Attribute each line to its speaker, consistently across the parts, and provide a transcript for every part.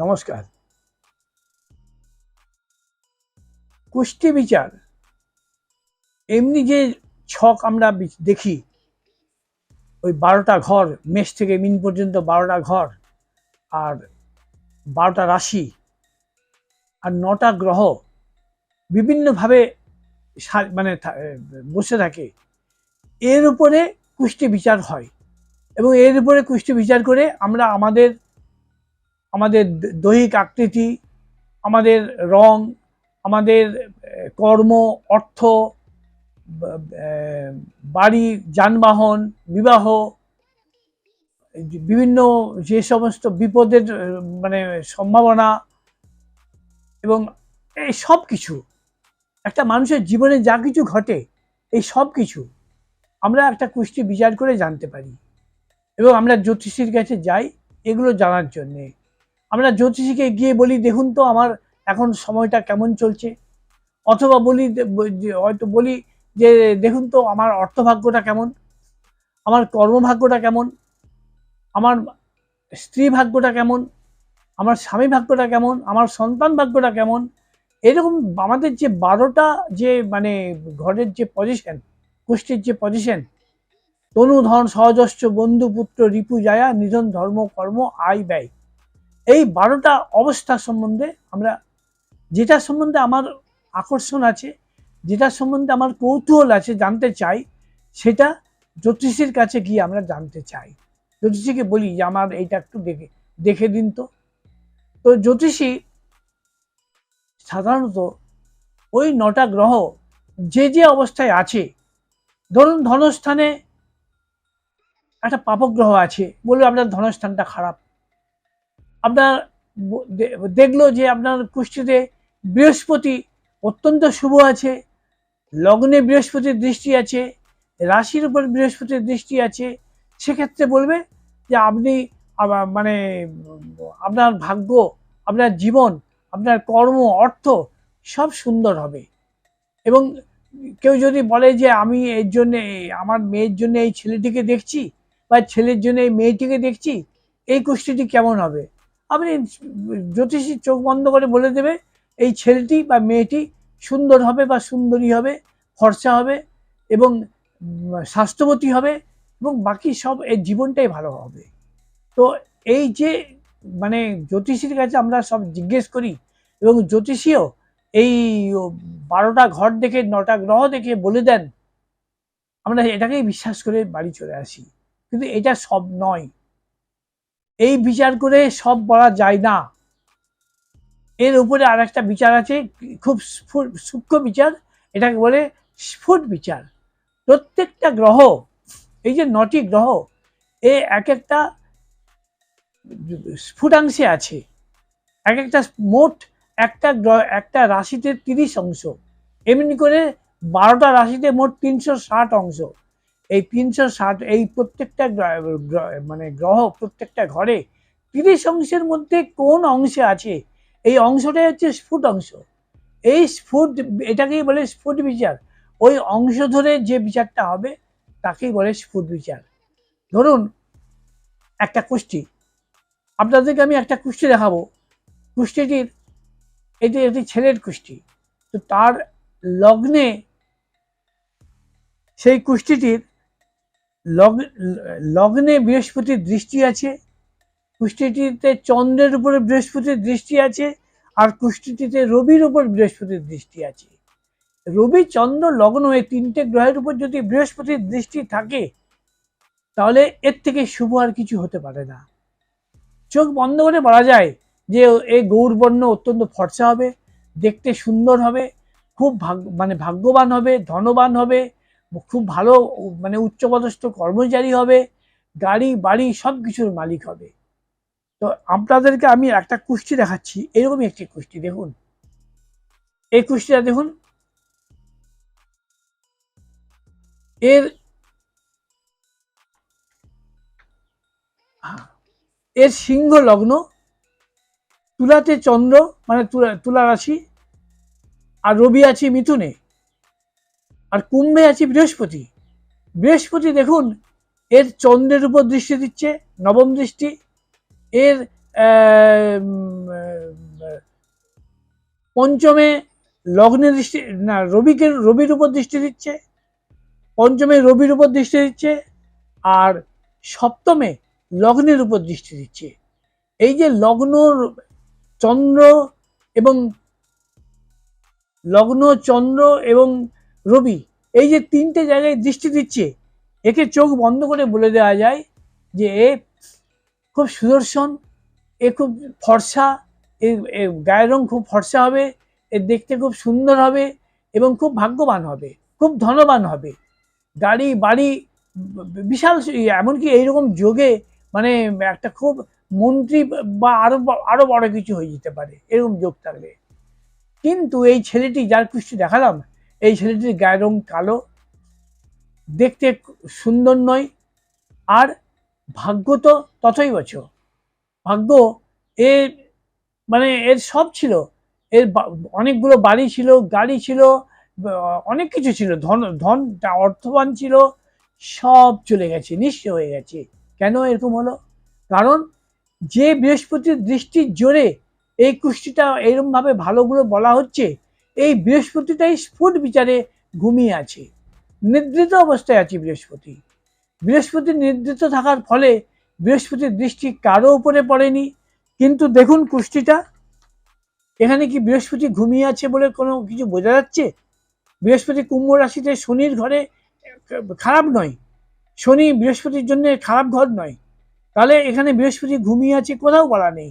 Speaker 1: নমস্কার। কুষ্টি বিচার। এমনি যে ছক আমরা দেখি, ওই বারোটা ঘর, মেষ থেকে মিন পর্যন্ত বারোটা ঘর, আর বারোটা রাশি, আর নটা গ্রহ বিভিন্নভাবে মানে বসে থাকে। এর উপরে কুষ্টি বিচার হয় এবং এর উপরে কুষ্টি বিচার করে আমরা আমাদের আমাদের দৈহিক আকৃতি, আমাদের রং, আমাদের কর্ম, অর্থ বাড়ি, যানবাহন, বিবাহ বিভিন্ন যে সমস্ত বিপদের মানে সম্ভাবনা এবং এই সব কিছু, একটা মানুষের জীবনে যা কিছু ঘটে, এই সব কিছু আমরা একটা কুষ্টি বিচার করে জানতে পারি। এবং আমরা জ্যোতিষীর কাছে যাই এগুলো জানার জন্যে। আমরা জ্যোতিষীকে গিয়ে বলি, দেখুন তো আমার এখন সময়টা কেমন চলছে? অথবা বলি হয়তো বলি যে, দেখুন তো আমার অর্থভাগ্যটা কেমন? আমার কর্মভাগ্যটা কেমন? আমার স্ত্রী ভাগ্যটা কেমন? আমার স্বামী ভাগ্যটা কেমন? আমার সন্তান ভাগ্যটা কেমন? এরকম আমাদের যে বারোটা যে মানে ঘরের যে পজিশন কুষ্টির যে পজিশন তনু, ধন, সহজস্য, বন্ধু, পুত্র, রিপু, জায়া, নিধন, ধর্ম, কর্ম, আয়, ব্যয়। এই বারোটা অবস্থা সম্বন্ধে আমরা, যেটা সম্বন্ধে আমার আকর্ষণ আছে, যেটা সম্বন্ধে আমার কৌতূহল আছে জানতে চাই, সেটা জ্যোতিষীর কাছে গিয়ে আমরা জানতে চাই। জ্যোতিষীকে বলি যে, আমার এইটা একটু দেখে দেখে দিন তো। তো জ্যোতিষী সাধারণত ওই নটা গ্রহ যে যে অবস্থায় আছে, ধরুন ধনস্থানে একটা পাপগ্রহ আছে, বলবে, আপনার ধনস্থানটা খারাপ। আপনার দেখল যে আপনার কুষ্টিতে বৃহস্পতি অত্যন্ত শুভ আছে, লগ্নে বৃহস্পতির দৃষ্টি আছে, রাশির উপর বৃহস্পতির দৃষ্টি আছে। সেক্ষেত্রে বলবে যে আপনি মানে আপনার ভাগ্য, আপনার জীবন, আপনার কর্ম, অর্থ সব সুন্দর হবে। এবং কেউ যদি বলে যে আমি এর জন্য, আমার মেয়ের জন্য এই ছেলেটিকে দেখছি বা ছেলের জন্য এই মেয়েটিকে দেখছি, এই কুষ্টিটি কেমন হবে? আপনি জ্যোতিষী চোখ বন্ধ করে বলে দেবে, এই ছেলেটি বা মেয়েটি সুন্দর হবে বা সুন্দরী হবে, ফর্সা হবে এবং স্বাস্থ্যবতী হবে এবং বাকি সব এই জীবনটাই ভালো হবে। তো এই যে মানে জ্যোতিষীর কাছে আমরা সব জিজ্ঞেস করি এবং জ্যোতিষীও এই বারোটা ঘর দেখে, নটা গ্রহ দেখে বলে দেন, আমরা এটাকেই বিশ্বাস করে বাড়ি চলে আসি। কিন্তু এটা সব নয়। এই বিচার করে সব বলা যায় না। এর উপরে আর একটা বিচার আছে, খুব সূক্ষ্ম বিচার, এটাকে বলে স্ফুট বিচার। প্রত্যেকটা গ্রহ, এই যে নটি গ্রহ, এ এক একটা স্ফুটাংশে আছে। এক একটা মোট একটা গ্রহ, একটা রাশিতে তিরিশ অংশ। এমনি করে বারোটা রাশিতে মোট তিনশো ষাট অংশ। এই তিনশো ষাট, এই প্রত্যেকটা মানে গ্রহ প্রত্যেকটা ঘরে তিরিশ অংশের মধ্যে কোন অংশে আছে? এই অংশটাই হচ্ছে স্ফুট অংশ। এই স্ফুট, এটাকেই বলে স্ফুট বিচার। ওই অংশ ধরে যে বিচারটা হবে, তাকেই বলে স্ফুট বিচার। ধরুন, একটা কুষ্টি। আপনাদেরকে আমি একটা কুষ্টি দেখাবো। কুষ্টিটির, এটি একটি ছেলের কুষ্টি। তো তার লগ্নে সেই কুষ্টিটির লগ্নে বৃহস্পতির দৃষ্টি আছে কুষ্টিটিতে চন্দ্রের উপরে বৃহস্পতির দৃষ্টি আছে, আর কুষ্টিটিতে রবির উপর বৃহস্পতির দৃষ্টি আছে। রবি, চন্দ্র, লগ্ন এই তিনটে গ্রহের উপর যদি বৃহস্পতির দৃষ্টি থাকে, তাহলে এর থেকে শুভ আর কিছু হতে পারে না। চোখ বন্ধ করে বলা যায় যে এই গৌরবর্ণ অত্যন্ত ফর্সা হবে, দেখতে সুন্দর হবে, খুব ভাগ্য মানে ভাগ্যবান হবে, ধনবান হবে খুব ভালো মানে উচ্চপদস্থ কর্মচারী হবে, গাড়ি, বাড়ি সব কিছুর মালিক হবে। তো আপনাদেরকে আমি একটা কুষ্টি দেখাচ্ছি, এরকমই একটি কুষ্টি, দেখুন। এই কুষ্টিটা দেখুন। এর এর সিংহ লগ্ন, তুলাতে চন্দ্র মানে তুলা তুলা রাশি, আর রবি আছে মিথুনে। আর কুম্ভে আছে বৃহস্পতি। বৃহস্পতি দেখুন, এর চন্দ্রের উপর দৃষ্টি দিচ্ছে, নবম দৃষ্টি। এর পঞ্চমে লগ্নে দৃষ্টি, না, রবিকে, রবির উপর দৃষ্টি দিচ্ছে, পঞ্চমে রবির উপর দৃষ্টি দিচ্ছে, আর সপ্তমে লগ্নের উপর দৃষ্টি দিচ্ছে। এই যে লগ্ন, চন্দ্র এবং লগ্ন, চন্দ্র এবং রবি, এই যে তিনটে জায়গায় দৃষ্টি দিচ্ছে, একে চোখ বন্ধ করে বলে দেওয়া যায় যে এ খুব সুদর্শন, এ খুব ফর্সা এর গায়ের রং খুব ফর্সা হবে, এ দেখতে খুব সুন্দর হবে এবং খুব ভাগ্যবান হবে, খুব ধনবান হবে। গাড়ি, বাড়ি, বিশাল এমনকি এইরকম যোগে মানে একটা খুব মন্ত্রী বা আরও আরও বড় কিছু হয়ে যেতে পারে, এরকম যোগ থাকলে। কিন্তু এই ছেলেটি যার কুষ্টি দেখালাম এই ছেলেটির গায়ের রং কালো, দেখতে সুন্দর নয়, আর ভাগ্য তো ততই বছর। ভাগ্য এর মানে এর সব ছিল। এর অনেকগুলো বাড়ি ছিল, গাড়ি ছিল অনেক কিছু ছিল। ধন ধন অর্থবান ছিল, সব চলে গেছে, নিঃস্ব হয়ে গেছে। কেন এরকম হলো? কারণ যে বৃহস্পতির দৃষ্টির জোরে এই কুষ্টিটা এরকমভাবে ভালোগুলো বলা হচ্ছে এই বৃহস্পতিটাই স্ফুট বিচারে ঘুমিয়ে আছে। নিদ্রিত অবস্থায় আছে বৃহস্পতি। বৃহস্পতি নিদ্রিত থাকার ফলে বৃহস্পতির দৃষ্টি কারও উপরে পড়েনি। কিন্তু দেখুন কুষ্টিটা এখানে কি বৃহস্পতি ঘুমিয়ে আছে বলে কোনো কিছু বোঝা যাচ্ছে? বৃহস্পতি কুম্ভ রাশিতে শনির ঘরে খারাপ নয়। শনি বৃহস্পতির জন্য খারাপ ঘর নয়। তাহলে এখানে বৃহস্পতি ঘুমিয়ে আছে কোথাও বলা নেই।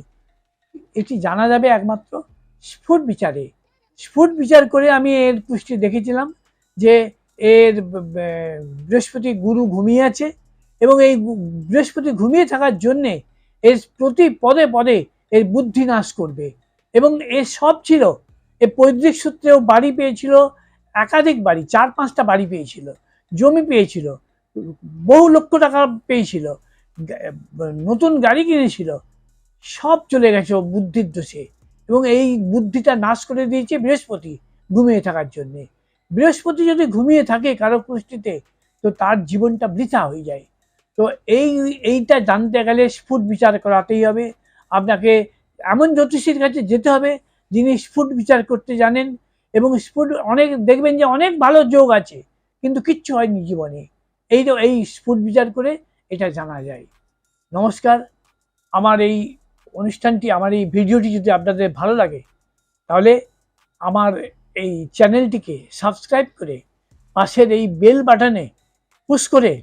Speaker 1: এটি জানা যাবে একমাত্র স্ফুট বিচারে। স্ফুট বিচার করে আমি এর পুষ্টি দেখেছিলাম যে এর বৃহস্পতি গুরু ঘুমিয়ে আছে এবং এই বৃহস্পতি ঘুমিয়ে থাকার জন্যে এর প্রতি পদে পদে এর বুদ্ধি নাশ করবে। এবং এর সব ছিল, এ পৈতৃক সূত্রেও বাড়ি পেয়েছিল, একাধিক বাড়ি, চার পাঁচটা বাড়ি পেয়েছিল, জমি পেয়েছিল, বহু লক্ষ টাকা পেয়েছিল নতুন গাড়ি কিনেছিল, সব চলে গেছে বুদ্ধির দোষে। এবং এই বুদ্ধিটা নাশ করে দিয়েছে বৃহস্পতি ঘুমিয়ে থাকার জন্যে। বৃহস্পতি যদি ঘুমিয়ে থাকে কারও পুষ্টিতে, তো তার জীবনটা বৃথা হয়ে যায়। তো এই, এইটা জানতে গেলে স্ফুট বিচার করাতেই হবে। আপনাকে এমন জ্যোতিষীর কাছে যেতে হবে যিনি স্ফুট বিচার করতে জানেন এবং স্ফুট অনেক, দেখবেন যে অনেক ভালো যোগ আছে, কিন্তু কিচ্ছু হয়নি জীবনে। এই তো এই স্ফুট বিচার করে এটা জানা যায়। নমস্কার। আমার এই অনুষ্ঠানটি, আমার এই ভিডিওটি যদি আপনাদের ভালো লাগে, তাহলে আমার এই চ্যানেলটিকে সাবস্ক্রাইব করে পাশের এই বেল বাটনে পুশ করে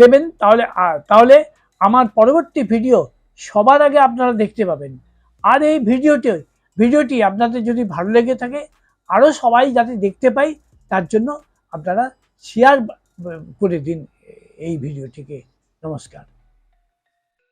Speaker 1: দেবেন। তাহলে তাহলে আমার পরবর্তী ভিডিও সবার আগে আপনারা দেখতে পাবেন। আর এই ভিডিওটি ভিডিওটি আপনাদের যদি ভালো লেগে থাকে, আরও সবাই যাতে দেখতে পাই, তার জন্য আপনারা শেয়ার করে দিন এই ভিডিওটিকে। নমস্কার।